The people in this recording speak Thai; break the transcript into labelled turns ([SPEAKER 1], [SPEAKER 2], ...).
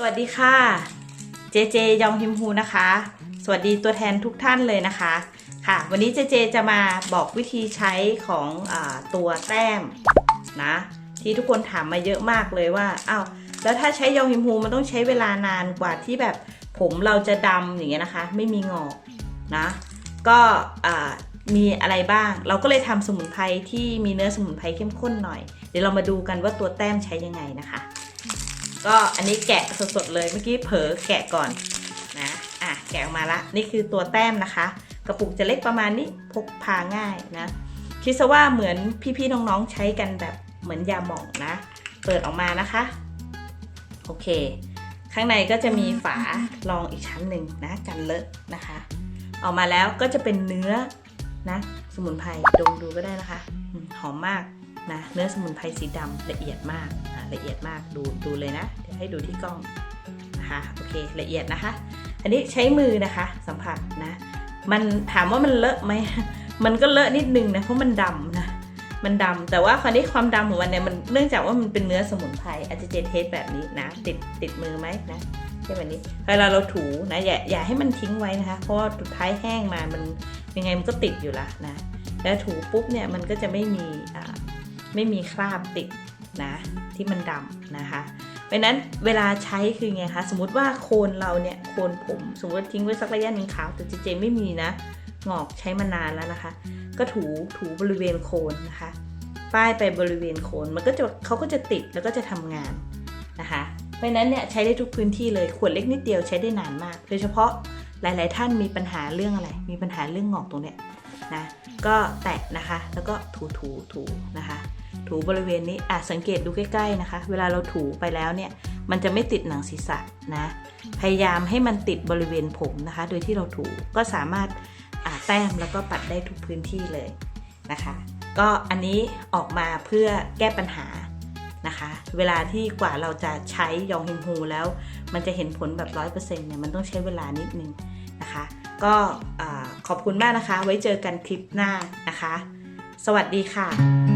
[SPEAKER 1] สวัสดีค่ะ เจเจยองฮิมฮูนะคะ สวัสดีตัวแทนทุกท่านเลยนะคะ ค่ะ วันนี้เจเจจะมาบอกวิธีใช้ของอตัวแต้มนะ ที่ทุกคนถามมาเยอะมากเลยว่าอ้าวแล้วถ้าใช้ยองฮิมฮูมันต้องใช้เวลานานกว่าที่แบบผมเราจะดำอย่างเงี้ยนะคะ ไม่มีงอกนะ ก็มีอะไรบ้าง เราก็เลยทำสมุนไพรที่มีเนื้อสมุนไพรเข้มข้นหน่อย เดี๋ยวเรามาดูกันว่าตัวแต้มใช้ยังไงนะคะ ก็อันนี้แกะสดๆเลยเมื่อกี้เผลอแกะก่อนนะอะแกะออกมาละนี่คือตัวแต้มนะคะ กระปุกจะเล็กประมาณนี้พกพาง่ายนะคิดซะว่าเหมือนพี่ๆน้องๆใช้กันแบบเหมือนยาหม่องนะ เปิดออกมานะคะโอเค ข้างในก็จะมีฝารองอีกชั้นหนึ่งนะกันเลอะนะคะ ออกมาแล้วก็จะเป็นเนื้อนะ สมุนไพรดมดูก็ได้นะคะหอมมาก นะเนื้อสมุนไพรสีดำละเอียดมากละเอียดมากดูดูเลยนะเดี๋ยวให้ดูที่กล้องนะคะโอเคละเอียดนะคะ อันนี้ใช้มือนะคะสัมผัสนะ มันถามว่ามันเลอะไหมมันก็เลอะนิดนึงนะเพราะมันดำนะมันดำแต่ว่าคราวนี้ความดำของมันเนี่ยมันเนื่องจากว่ามันเป็นเนื้อสมุนไพรอาจจะเจเทสแบบนี้นะ ติดติดมือไหมนะใช่แบบนี้เวลาเราถูนะอย่าอย่าให้มันทิ้งไว้นะคะ เพราะว่าสุดท้ายแห้งมามันยังไงมันก็ติดอยู่ละนะแล้วถูปุ๊บเนี่ยมันก็จะไม่มีอ่า ไม่มีคราบติดนะที่มันดำนะคะเพราะนั้นเวลาใช้คือไงคะสมมติว่าโคนเราเนี่ยโคนผมสมมติทิ้งไว้สักระยะหนึ่งขาวแต่เจเจไม่มีนะงอกใช้มานานแล้วนะคะ ก็ถูถูบริเวณโคนนะคะ ป้ายไปบริเวณโคนมันก็จะเขาก็จะติดแล้วก็จะทำงานนะคะเพราะฉะนั้นเนี่ยใช้ได้ทุกพื้นที่เลยขวดเล็กนิดเดียวใช้ได้นานมาก โดยเฉพาะหลาย ๆ ท่านมีปัญหาเรื่องอะไร มีปัญหาเรื่องงอกตรงเนี้ย นะก็แตะนะคะแล้วก็ถูถูถูนะคะ ถูบริเวณนี้อะสังเกตดูใกล้ๆนะคะ เวลาเราถูไปแล้วเนี่ยมันจะไม่ติดหนังศีรษะนะพยายามให้มันติดบริเวณผมนะคะ โดยที่เราถูก็สามารถอ่าแต้มแล้วก็ปัดได้ทุกพื้นที่เลยนะคะ ก็อันนี้ออกมาเพื่อแก้ปัญหานะคะ เวลาที่กว่าเราจะใช้ยองฮิมฮูแล้ว มันจะเห็นผลแบบร้อยเปอร์เซ็นต์เนี่ยมันต้องใช้เวลานิดนึงนะคะ ก็ขอบคุณมากนะคะ ไว้เจอกันคลิปหน้านะคะ สวัสดีค่ะ